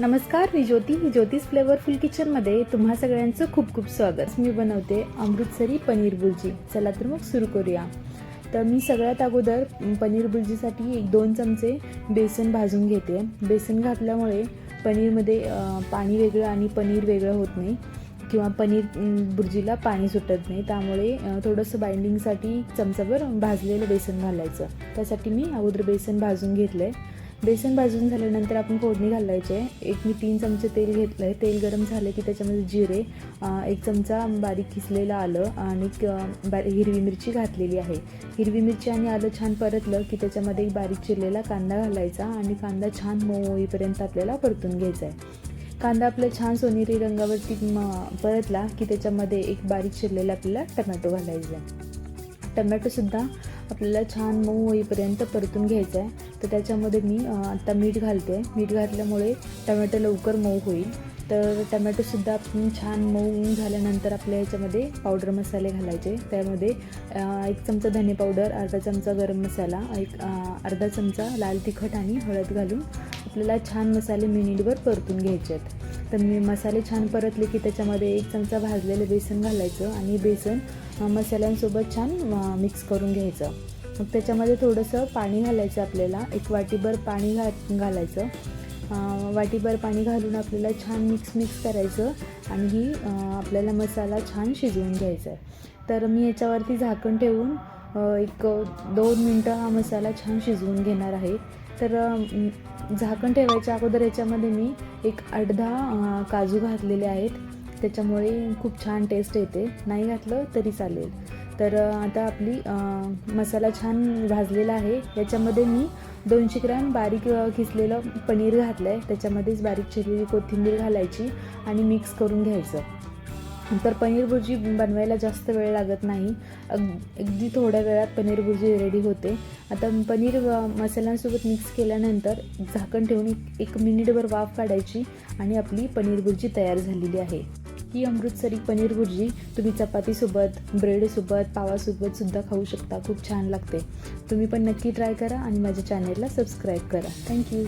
नमस्कार मी ज्योती. ज्योतिष फ्लेवरफुल किचनमध्ये तुम्हा सगळ्यांचं खूप खूप स्वागत. मी बनवते अमृतसरी पनीर बुर्जी. चला तर मग सुरू करूया. तर मी सगळ्यात अगोदर पनीर बुर्जीसाठी एक दोन चमचे बेसन भाजून घेते. बेसन घातल्यामुळे पनीरमध्ये पाणी वेगळं आणि पनीर वेगळं होत नाही किंवा पनीर बुर्जीला पाणी सुटत नाही. त्यामुळे थोडंसं बाइंडिंगसाठी चमचाभर भाजलेलं बेसन घालायचं. त्यासाठी मी अगोदर बेसन भाजून घेतलं आहे बेसन भाजून झाल्यानंतर आपण फोडणी घालायचे एक मी तीन चमचे तेल घेतलं आहे तेल गरम झालं की त्याच्यामध्ये जिरे एक चमचा बारीक किसलेलं आलं आणि बारी हिरवी मिरची घातलेली आहे. हिरवी मिरची आणि आलं छान परतलं की त्याच्यामध्ये एक बारीक चिरलेला कांदा घालायचा आणि कांदा छान मऊ होईपर्यंत आपल्याला परतून घ्यायचा आहे कांदा आपला छान सोनेरी रंगावरती म परतला की त्याच्यामध्ये एक बारीक चिरलेला आपल्याला टमॅटो घालायचा आहे टमॅटोसुद्धा आपल्याला छान मऊ होईपर्यंत परतून घ्यायचं आहे. तर त्याच्यामध्ये मी आता मीठ घालते. मीठ घातल्यामुळे टमॅटो लवकर मऊ होईल. तर टमॅटोसुद्धा आपण छान मऊ झाल्यानंतर आपल्या ह्याच्यामध्ये पावडर मसाले घालायचे. त्यामध्ये एक चमचा धने पावडर अर्धा चमचा गरम मसाला एक अर्धा चमचा लाल तिखट आणि हळद घालून आपल्याला छान मसाले मिनिटभर परतून घ्यायचे आहेत. तर मी मसाले छान परतले की त्याच्यामध्ये एक चमचा भाजलेलं बेसन घालायचं आणि बेसन मसाल्यांसोबत छान मिक्स करून घ्यायचं. मग त्याच्यामध्ये थोडंसं पाणी घालायचं आपल्याला एक वाटीभर पाणी घा घालायचं. वाटीभर पाणी घालून आपल्याला छान मिक्स मिक्स करायचं आणि ही आपल्याला मसाला छान शिजवून घ्यायचा आहे. तर मी याच्यावरती झाकण ठेवून एक दोन मिनटं हा मसाला छान शिजवून घेणार आहे. तर झाकण ठेवायच्या अगोदर याच्यामध्ये मी एक अर्धा काजू घातलेले आहेत. त्याच्यामुळे खूप छान टेस्ट येते. नाही घातलं तरी चालेल. तर आता आपली मसाला छान भाजलेला आहे. याच्यामध्ये मी दोनशे ग्रॅम बारीक किसलेलं पनीर घातलं आहे त्याच्यामध्येच बारीक चिरलेली कोथिंबीर घालायची आणि मिक्स करून घ्यायचं. तर पनीर भुर्जी बनवायला जास्त वेळ लागत नाही. अग अगदी थोड्या वेळात पनीर भुर्जी रेडी होते. आता पनीर मसाल्यांसोबत मिक्स केल्यानंतर झाकण ठेवून एक एक मिनिटभर वाफ काढायची आणि आपली पनीर भुर्जी तयार झालेली आहे. ही अमृतसरी पनीर भुर्जी तुम्ही चपातीसोबत ब्रेडसोबत पावासोबत सुद्धा खाऊ शकता. खूप छान लागते. तुम्ही पण नक्की ट्राय करा आणि माझ्या चॅनेलला सबस्क्राईब करा. थँक्यू